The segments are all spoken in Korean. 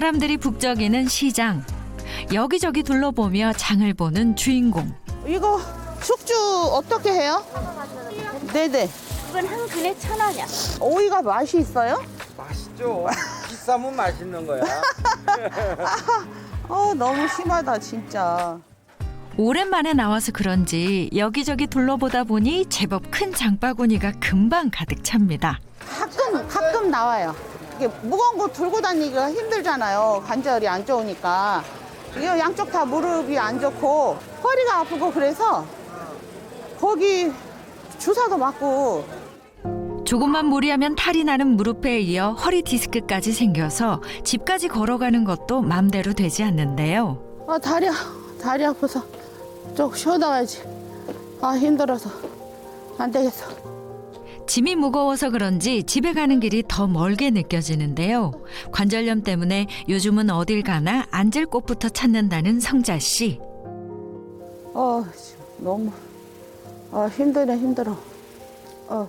사람들이 북적이는 시장. 여기저기 둘러보며 장을 보는 주인공. 이거 숙주 어떻게 해요? 네네. 이건 한 근에 천 원이야. 오이가 맛이 있어요? 맛있죠. 비싸면 맛있는 거야. 어 너무 심하다 진짜. 오랜만에 나와서 그런지 여기저기 둘러보다 보니 제법 큰 장바구니가 금방 가득 찹니다. 가끔 가끔 나와요. 이게 무거운 거 들고 다니기가 힘들잖아요. 관절이 안 좋으니까. 이거 양쪽 다 무릎이 안 좋고 허리가 아프고 그래서 거기 주사도 맞고 조금만 무리하면 탈이 나는 무릎에 이어 허리 디스크까지 생겨서 집까지 걸어가는 것도 맘대로 되지 않는데요. 아 다리 아- 다리 아파서 좀 쉬어다 와야지. 아 힘들어서 안 되겠어. 짐이 무거워서 그런지 집에 가는 길이 더 멀게 느껴지는데요. 관절염 때문에 요즘은 어딜 가나 앉을 곳부터 찾는다는 성자 씨. 어 너무 아 힘드네 힘들어. 어.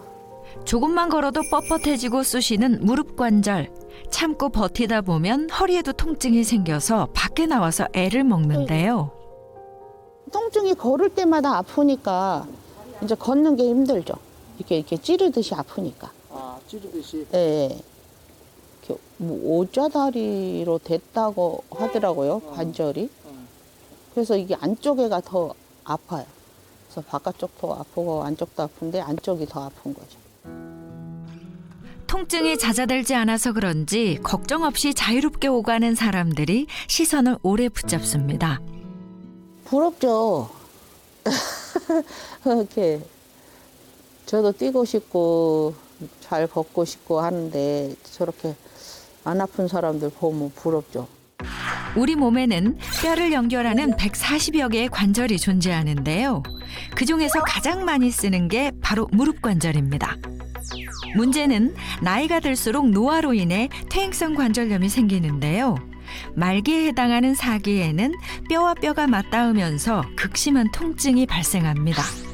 조금만 걸어도 뻣뻣해지고 쑤시는 무릎 관절. 참고 버티다 보면 허리에도 통증이 생겨서 밖에 나와서 애를 먹는데요. 통증이 걸을 때마다 아프니까 이제 걷는 게 힘들죠. 이렇게 이렇게 찌르듯이 아프니까. 아, 찌르듯이. 예. 이렇게 뭐 오자다리로 됐다고 하더라고요 관절이. 그래서 이게 안쪽에가 더 아파요. 그래서 바깥쪽도 아프고 안쪽도 아픈데 안쪽이 더 아픈 거죠. 통증이 잦아들지 않아서 그런지 걱정 없이 자유롭게 오가는 사람들이 시선을 오래 붙잡습니다. 부럽죠. 이렇게 저도 뛰고 싶고 잘 걷고 싶고 하는데 저렇게 안 아픈 사람들 보면 부럽죠. 우리 몸에는 뼈를 연결하는 140여 개의 관절이 존재하는데요. 그 중에서 가장 많이 쓰는 게 바로 무릎 관절입니다. 문제는 나이가 들수록 노화로 인해 퇴행성 관절염이 생기는데요. 말기에 해당하는 사기에는 뼈와 뼈가 맞닿으면서 극심한 통증이 발생합니다.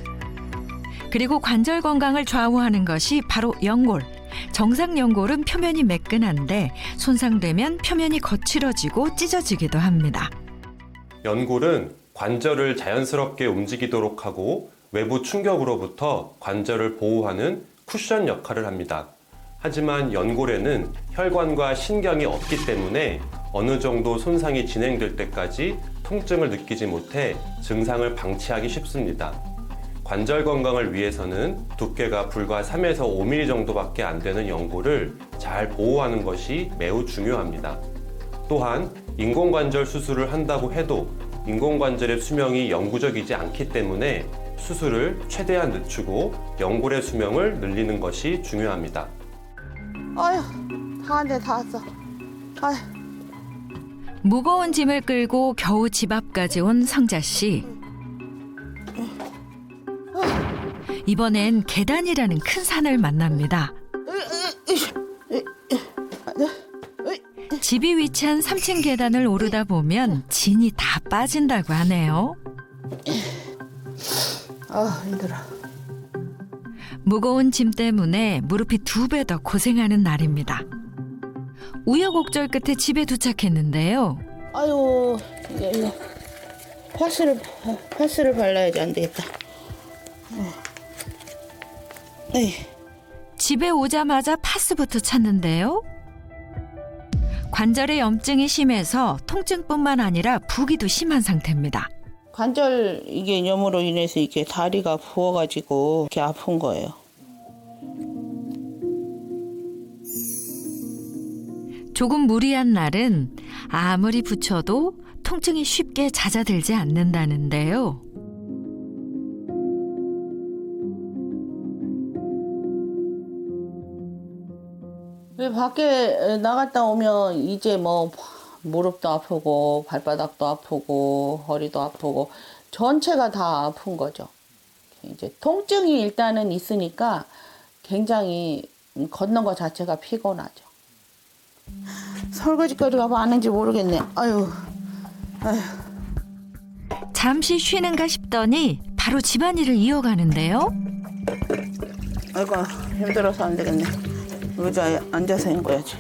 그리고 관절 건강을 좌우하는 것이 바로 연골. 정상 연골은 표면이 매끈한데 손상되면 표면이 거칠어지고 찢어지기도 합니다. 연골은 관절을 자연스럽게 움직이도록 하고 외부 충격으로부터 관절을 보호하는 쿠션 역할을 합니다. 하지만 연골에는 혈관과 신경이 없기 때문에 어느 정도 손상이 진행될 때까지 통증을 느끼지 못해 증상을 방치하기 쉽습니다. 관절 건강을 위해서는 두께가 불과 3에서 5mm 정도밖에 안 되는 연골을 잘 보호하는 것이 매우 중요합니다. 또한 인공관절 수술을 한다고 해도 인공관절의 수명이 영구적이지 않기 때문에 수술을 최대한 늦추고 연골의 수명을 늘리는 것이 중요합니다. 아휴, 다 왔네, 다 왔어. 아휴, 무거운 짐을 끌고 겨우 집 앞까지 온 성자 씨. 이번엔 계단이라는 큰 산을 만납니다. 집이 위치한 3층 계단을 오르다 보면 진이 다 빠진다고 하네요. 아 힘들어. 무거운 짐 때문에 무릎이 두 배 더 고생하는 날입니다. 우여곡절 끝에 집에 도착했는데요. 아유, 이거, 이거. 파스를, 파스를 발라야지 안 되겠다. 어. 에이. 집에 오자마자 파스부터 찾는데요. 관절에 염증이 심해서 통증뿐만 아니라 부기도 심한 상태입니다. 관절 이게 염으로 인해서 이게 다리가 부어가지고 이렇게 아픈 거예요. 조금 무리한 날은 아무리 붙여도 통증이 쉽게 잦아들지 않는다는데요. 왜 밖에 나갔다 오면 이제 뭐 무릎도 아프고 발바닥도 아프고 허리도 아프고 전체가 다 아픈 거죠. 이제 통증이 일단은 있으니까 굉장히 걷는 것 자체가 피곤하죠. 설거지거리가 많은지 모르겠네. 아유, 아유. 잠시 쉬는가 싶더니 바로 집안일을 이어가는데요. 아이고 힘들어서 안 되겠네. 의자에 앉아서 한 거야지.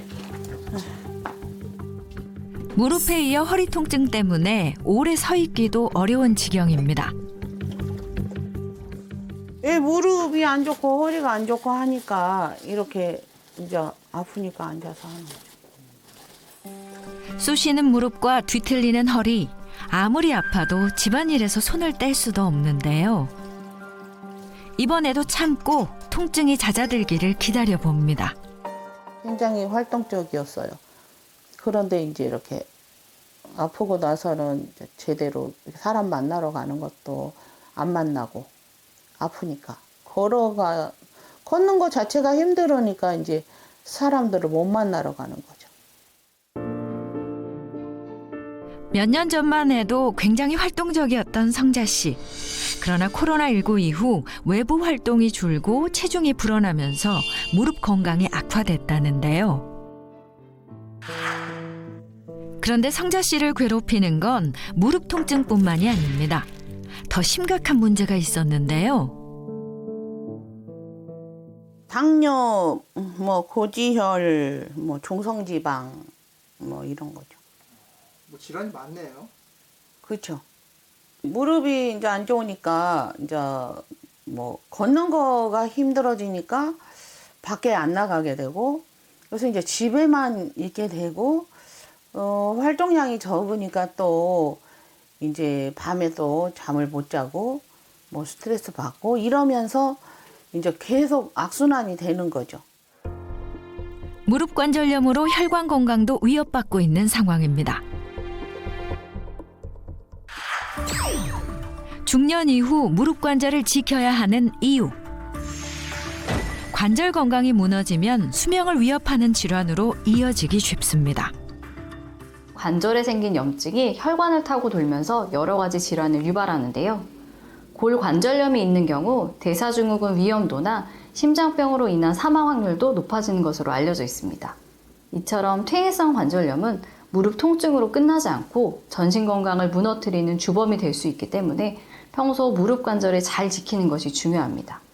무릎에 이어 허리 통증 때문에 오래 서 있기도 어려운 지경입니다. 예, 무릎이 안 좋고 허리가 안 좋고 하니까 이렇게 이제 아프니까 앉아서 하는 거죠. 쑤시는 무릎과 뒤틀리는 허리. 아무리 아파도 집안일에서 손을 뗄 수도 없는데요. 이번에도 참고 통증이 잦아들기를 기다려 봅니다. 굉장히 활동적이었어요. 그런데 이제 이렇게 아프고 나서는 제대로 사람 만나러 가는 것도 안 만나고 아프니까 걸어가 걷는 것 자체가 힘들으니까 이제 사람들을 못 만나러 가는 거죠. 몇 년 전만 해도 굉장히 활동적이었던 성자 씨. 그러나 코로나19 이후 외부 활동이 줄고 체중이 불어나면서 무릎 건강이 악화됐다는데요. 그런데 성자 씨를 괴롭히는 건 무릎 통증뿐만이 아닙니다. 더 심각한 문제가 있었는데요. 당뇨, 뭐 고지혈, 뭐 중성지방, 뭐 이런 거죠. 뭐 질환이 많네요. 그렇죠. 무릎이 이제 안 좋으니까 이제 뭐 걷는 거가 힘들어지니까 밖에 안 나가게 되고 그래서 이제 집에만 있게 되고 어, 활동량이 적으니까 또 이제 밤에 또 잠을 못 자고 뭐 스트레스 받고 이러면서 이제 계속 악순환이 되는 거죠. 무릎 관절염으로 혈관 건강도 위협받고 있는 상황입니다. 중년 이후 무릎 관절을 지켜야 하는 이유. 관절 건강이 무너지면 수명을 위협하는 질환으로 이어지기 쉽습니다. 관절에 생긴 염증이 혈관을 타고 돌면서 여러 가지 질환을 유발하는데요. 골관절염이 있는 경우 대사증후군 위험도나 심장병으로 인한 사망 확률도 높아지는 것으로 알려져 있습니다. 이처럼 퇴행성 관절염은 무릎 통증으로 끝나지 않고 전신 건강을 무너뜨리는 주범이 될 수 있기 때문에 평소 무릎 관절을 잘 지키는 것이 중요합니다.